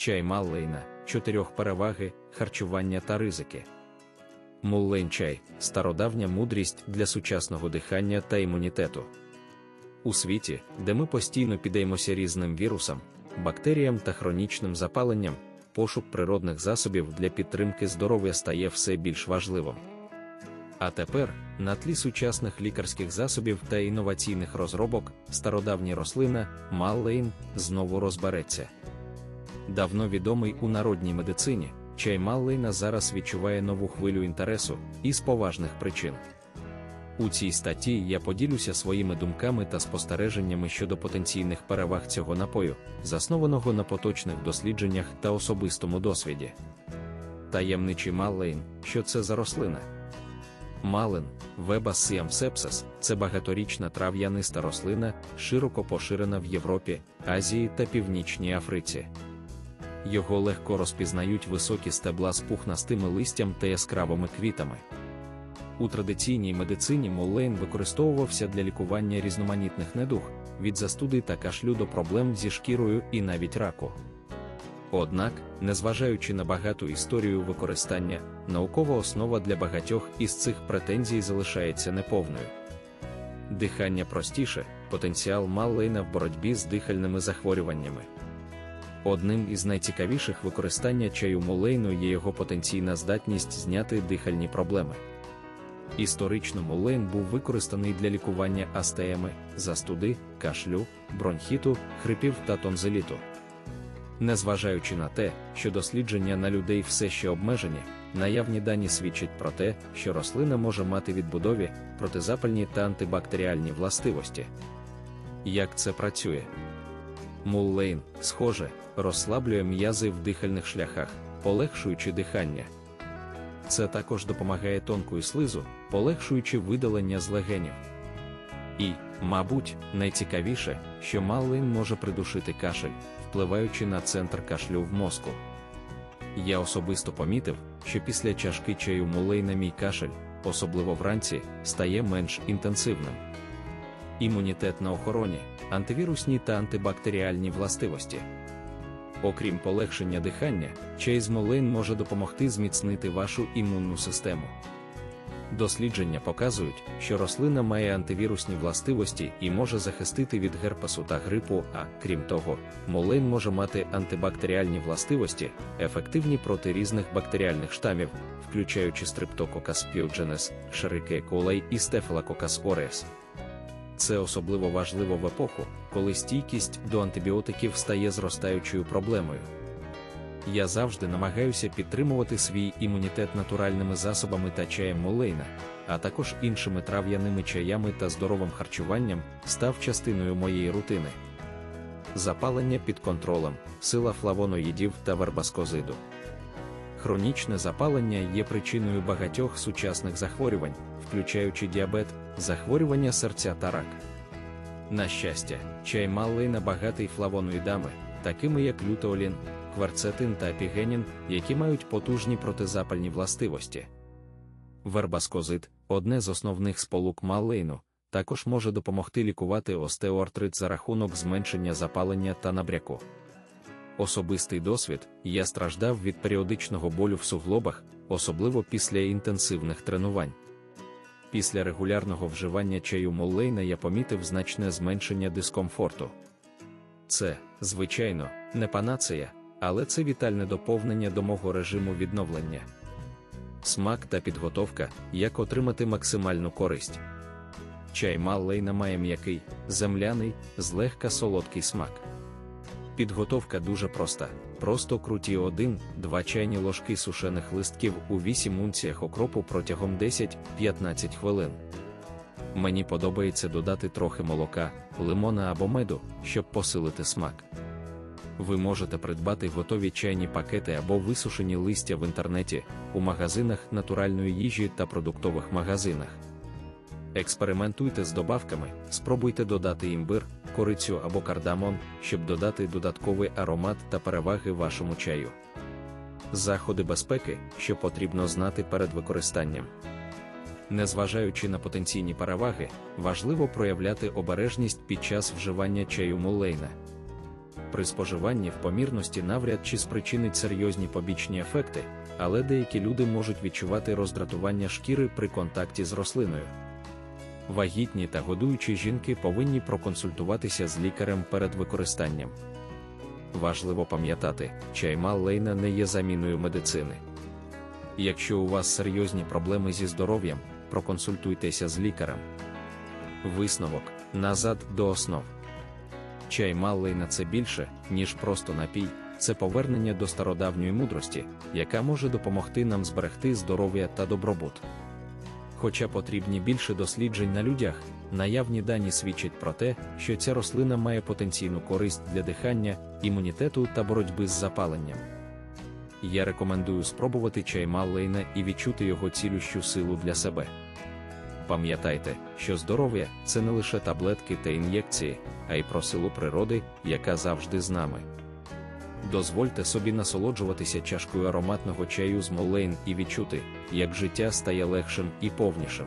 чай Маллейна, чотирьох переваги, харчування та ризики. Муллейн чай стародавня мудрість для сучасного дихання та імунітету. У світі, де ми постійно піддаємося різним вірусам, бактеріям та хронічним запаленням, пошук природних засобів для підтримки здоров'я стає все більш важливим. А тепер, на тлі сучасних лікарських засобів та інноваційних розробок, стародавня рослина Маллейн знову розбереться. Давно відомий у народній медицині, чай Маллейна зараз відчуває нову хвилю інтересу і з поважних причин. У цій статті я поділюся своїми думками та спостереженнями щодо потенційних переваг цього напою, заснованого на поточних дослідженнях та особистому досвіді. Таємничий Маллейн, що це за рослина? Малин, Веба сепсис це багаторічна трав'яниста рослина, широко поширена в Європі, Азії та Північній Африці. Його легко розпізнають високі стебла з пухнастими листям та яскравими квітами. У традиційній медицині Моллейн використовувався для лікування різноманітних недуг, від застуди та кашлю до проблем зі шкірою і навіть раку. Однак, незважаючи на багату історію використання, наукова основа для багатьох із цих претензій залишається неповною. Дихання простіше, потенціал Маллейна в боротьбі з дихальними захворюваннями. Одним із найцікавіших використання чаю Молейну є його потенційна здатність зняти дихальні проблеми. Історично Молейн був використаний для лікування астеями, застуди, кашлю, бронхіту, хрипів та тонзиліту. Незважаючи на те, що дослідження на людей все ще обмежені, наявні дані свідчать про те, що рослина може мати відбудові, протизапальні та антибактеріальні властивості. Як це працює? Муллейн, схоже, розслаблює м'язи в дихальних шляхах, полегшуючи дихання. Це також допомагає тонкою слизу, полегшуючи видалення з легенів. І, мабуть, найцікавіше, що Маллейн може придушити кашель, впливаючи на центр кашлю в мозку. Я особисто помітив, що після чашки чаю Мулейна мій кашель, особливо вранці, стає менш інтенсивним. Імунітет на охороні, антивірусні та антибактеріальні властивості. Окрім полегшення дихання, чай з Молейн може допомогти зміцнити вашу імунну систему. Дослідження показують, що рослина має антивірусні властивості і може захистити від герпесу та грипу, а крім того, молейн може мати антибактеріальні властивості, ефективні проти різних бактеріальних штамів, включаючи стрептококас піодженес, шарике колей і стефалококас ореес. Це особливо важливо в епоху, коли стійкість до антибіотиків стає зростаючою проблемою. Я завжди намагаюся підтримувати свій імунітет натуральними засобами та чаєм молейна, а також іншими трав'яними чаями та здоровим харчуванням став частиною моєї рутини. Запалення під контролем, сила флавоноїдів та вербаскозиду. Хронічне запалення є причиною багатьох сучасних захворювань, включаючи діабет, захворювання серця та рак. На щастя, чай маллейна багатий флавоноїдами, такими як лютеолін, кварцетин та епігенін, які мають потужні протизапальні властивості. Вербаскозит одне з основних сполук маллейну, також може допомогти лікувати остеоартрит за рахунок зменшення запалення та набряку. Особистий досвід я страждав від періодичного болю в суглобах, особливо після інтенсивних тренувань. Після регулярного вживання чаю моллейна я помітив значне зменшення дискомфорту. Це, звичайно, не панацея, але це вітальне доповнення до мого режиму відновлення. Смак та підготовка, як отримати максимальну користь. Чай маллейна має м'який, земляний, злегка солодкий смак. Підготовка дуже проста. Просто круті 1-2 чайні ложки сушених листків у 8 унціях окропу протягом 10-15 хвилин. Мені подобається додати трохи молока, лимона або меду, щоб посилити смак. Ви можете придбати готові чайні пакети або висушені листя в інтернеті, у магазинах натуральної їжі та продуктових магазинах. Експериментуйте з добавками, спробуйте додати імбир, корицю або кардамон, щоб додати додатковий аромат та переваги вашому чаю. Заходи безпеки, що потрібно знати перед використанням. Незважаючи на потенційні переваги, важливо проявляти обережність під час вживання чаю мулейна. при споживанні в помірності навряд чи спричинить серйозні побічні ефекти, але деякі люди можуть відчувати роздратування шкіри при контакті з рослиною. Вагітні та годуючі жінки повинні проконсультуватися з лікарем перед використанням. Важливо пам'ятати, чай Маллейна не є заміною медицини. Якщо у вас серйозні проблеми зі здоров'ям, проконсультуйтеся з лікарем. Висновок назад до основ. Чай Маллейна це більше, ніж просто напій, це повернення до стародавньої мудрості, яка може допомогти нам зберегти здоров'я та добробут. Хоча потрібні більше досліджень на людях, наявні дані свідчать про те, що ця рослина має потенційну користь для дихання, імунітету та боротьби з запаленням. Я рекомендую спробувати чай Маллейна і відчути його цілющу силу для себе. Пам'ятайте, що здоров'я це не лише таблетки та ін'єкції, а й про силу природи, яка завжди з нами. Дозвольте собі насолоджуватися чашкою ароматного чаю з Молейн і відчути, як життя стає легшим і повнішим.